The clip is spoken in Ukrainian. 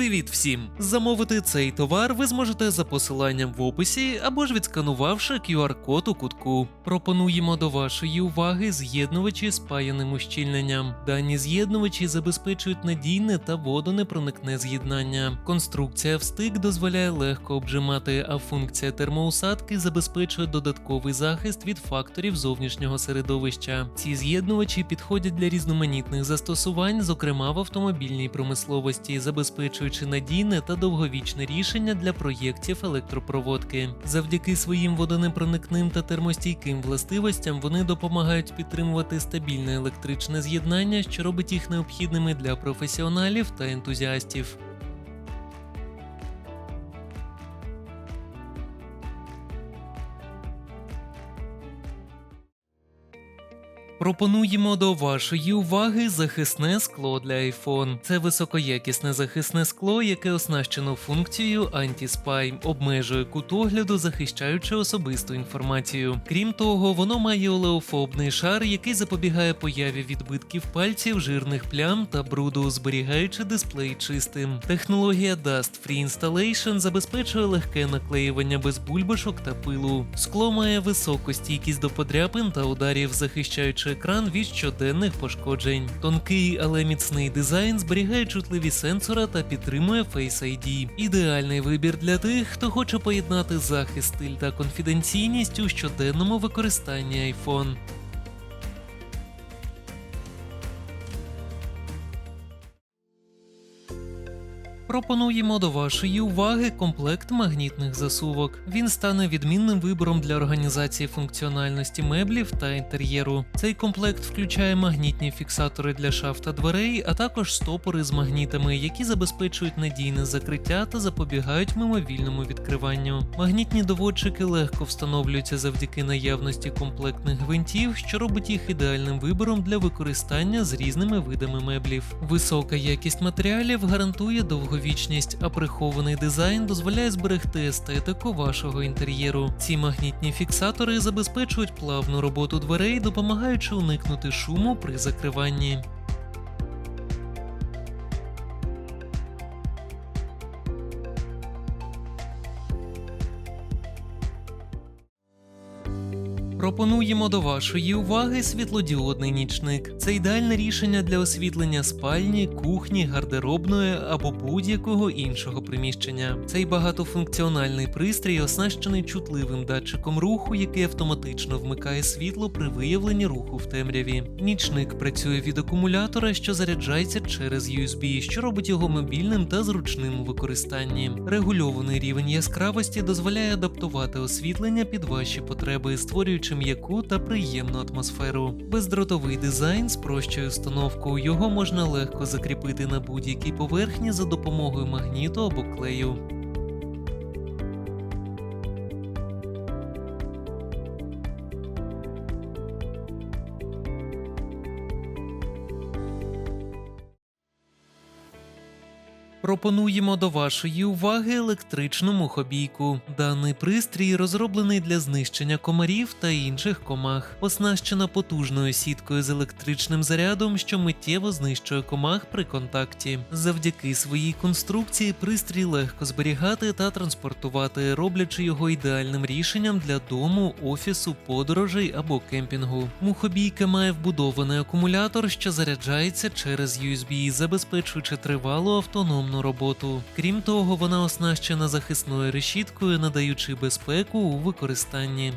Привіт всім! Замовити цей товар ви зможете за посиланням в описі або ж відсканувавши QR-код у кутку. Пропонуємо до вашої уваги з'єднувачі з паяним ущільненням. Дані з'єднувачі забезпечують надійне та водонепроникне з'єднання. Конструкція в стик дозволяє легко обжимати, а функція термоусадки забезпечує додатковий захист від факторів зовнішнього середовища. Ці з'єднувачі підходять для різноманітних застосувань, зокрема в автомобільній промисловості, забезпечуючи надійне та довговічне рішення для проєктів електропроводки. Завдяки своїм водонепроникним та термостійким властивостям вони допомагають підтримувати стабільне електричне з'єднання, що робить їх необхідними для професіоналів та ентузіастів. Пропонуємо до вашої уваги захисне скло для iPhone. Це високоякісне захисне скло, яке оснащено функцією Anti-Spy, обмежує кут огляду, захищаючи особисту інформацію. Крім того, воно має олеофобний шар, який запобігає появі відбитків пальців, жирних плям та бруду, зберігаючи дисплей чистим. Технологія Dust Free Installation забезпечує легке наклеювання без бульбашок та пилу. Скло має високу стійкість до подряпин та ударів, захищаючи екран від щоденних пошкоджень. Тонкий, але міцний дизайн зберігає чутливі сенсора та підтримує Face ID. Ідеальний вибір для тих, хто хоче поєднати захист, стиль та конфіденційність у щоденному використанні iPhone. Пропонуємо до вашої уваги комплект магнітних засувок. Він стане відмінним вибором для організації функціональності меблів та інтер'єру. Цей комплект включає магнітні фіксатори для шаф та дверей, а також стопори з магнітами, які забезпечують надійне закриття та запобігають мимовільному відкриванню. Магнітні доводчики легко встановлюються завдяки наявності комплектних гвинтів, що робить їх ідеальним вибором для використання з різними видами меблів. Висока якість матеріалів гарантує довговічність, а прихований дизайн дозволяє зберегти естетику вашого інтер'єру. Ці магнітні фіксатори забезпечують плавну роботу дверей, допомагаючи уникнути шуму при закриванні. Пропонуємо до вашої уваги світлодіодний нічник. Це ідеальне рішення для освітлення спальні, кухні, гардеробної або будь-якого іншого приміщення. Цей багатофункціональний пристрій оснащений чутливим датчиком руху, який автоматично вмикає світло при виявленні руху в темряві. Нічник працює від акумулятора, що заряджається через USB, що робить його мобільним та зручним у використанні. Регульований рівень яскравості дозволяє адаптувати освітлення під ваші потреби, створюючи м'яку та приємну атмосферу. Бездротовий дизайн спрощує установку. Його можна легко закріпити на будь-якій поверхні за допомогою магніту або клею. Пропонуємо до вашої уваги електричну мухобійку. Даний пристрій розроблений для знищення комарів та інших комах, оснащена потужною сіткою з електричним зарядом, що миттєво знищує комах при контакті. Завдяки своїй конструкції пристрій легко зберігати та транспортувати, роблячи його ідеальним рішенням для дому, офісу, подорожей або кемпінгу. Мухобійка має вбудований акумулятор, що заряджається через USB, забезпечуючи тривалу автономну роботу. Крім того, вона оснащена захисною решіткою, надаючи безпеку у використанні.